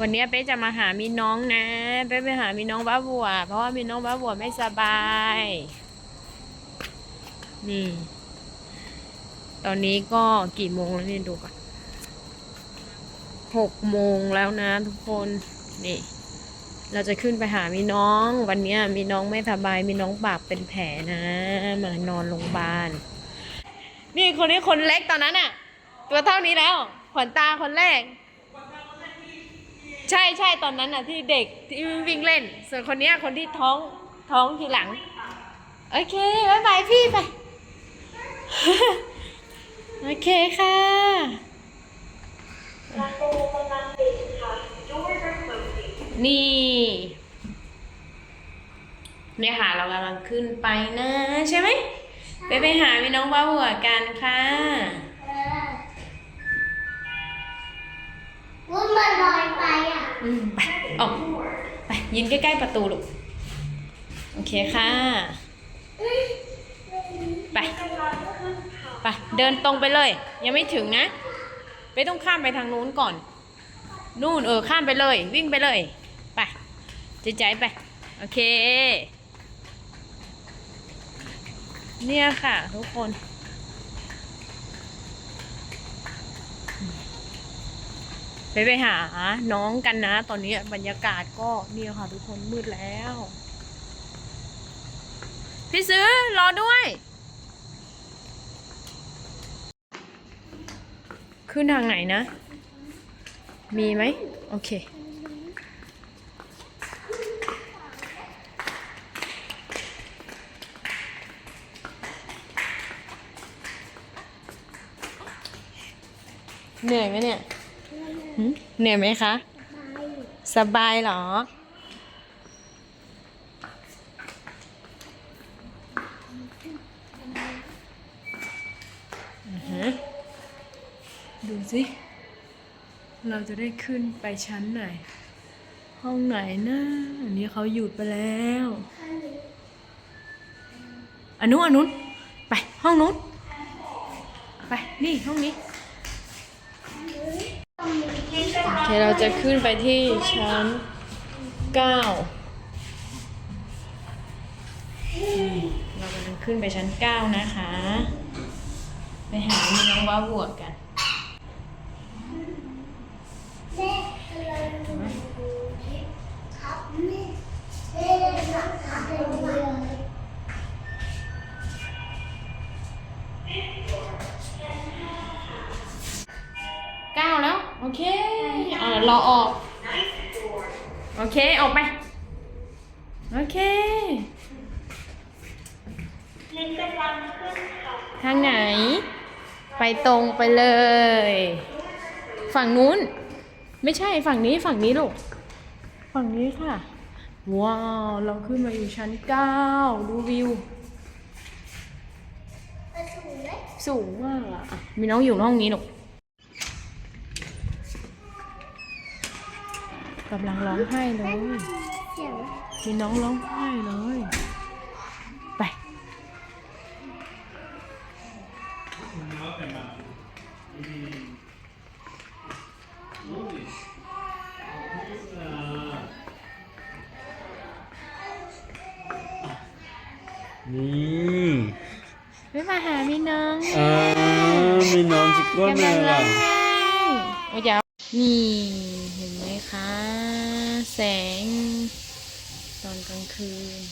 วันนี้เป๊จะมาหามีน้องนะ เป๊ไปหามีน้องบ้าบัว เพราะว่ามีน้องบ้าบัวไม่สบาย นี่ ตอนนี้ก็กี่โมงแล้วเนี่ดูก่อนหกโมงแล้วนะทุกคน นี่ เราจะขึ้นไปหามีน้อง วันนี้มีน้องไม่สบาย มีน้องปากเป็นแผลนะ มานอนโรงพยาบาล นี่คนนี้คนเล็กตอนนั้นอะตัวเท่านี้แล้ว ขวัญตาคนแรก ช่ใช่ตอนนั้นน่ะที่เด็กที่วิ่งเล่น ส่วนคนเนี้ยคนที่ท้องท้องทีหลัง โอเคบายบายพี่ไป โอเคค่ะนี่ เนี่ยค่ะเรากำลังขึ้นไปนะ ใช่ไหมไปไปหาพี่น้องบ้าหัวกันค่ะ ยืนใกล้ๆประตูลูก โอเคค่ะ ไป ไป เดินตรงไปเลย ยังไม่ถึงนะ ไปต้องข้ามไปทางนู้นก่อน นู่นเออข้ามไปเลย วิ่งไปเลย ไปใจใจไป โอเค เนี่ยค่ะทุกคน ไปไปหาน้องกันนะ ตอนนี้บรรยากาศก็เนี่ยค่ะทุกคนมืดแล้ว พี่ซื้อรอด้วย ขึ้นทางไหนนะ มีไหมโอเคเหนื่อยไหมเนี่ย เหนื่อยไหมคะ สบายเหรอ ดูสิ เราจะได้ขึ้นไปชั้นไหน ห้องไหนนะอันนี้เขาหยุดไปแล้วอันนู้นอันนู้นไปห้องนู้นไป นี่ห้องนี้ โอ เคเราจะขึ้นไปที่ชั้นเก้าเรากำลังขึ้นไปชั้นเก้านะคะ ไปหามีน้องว้าบวกกันเก้าแล้ว โอเค รอออก โอเค ออกไป โอเคทางไหน ไปตรงไปเลย ฝั่งนู้น ไม่ใช่ฝั่งนี้ฝั่งนี้ลูก ฝั่งนี้ค่ะ ว้าว เราขึ้นมาอยู่ชั้นเก้าดูวิวไปสูงไหมสูงมากอะอะ มีน้องอยู่ห้องนี้ลูก กำลังร้องไห้เลย เสียงมีน้องร้องไห้เลย ไป นี่ไปมาหามีน้องอ่ามีน้องจิกก้นกำเลลังยร้อล่ะงไห้โอ้ยเดี๋ยวนี่เห็น 만큼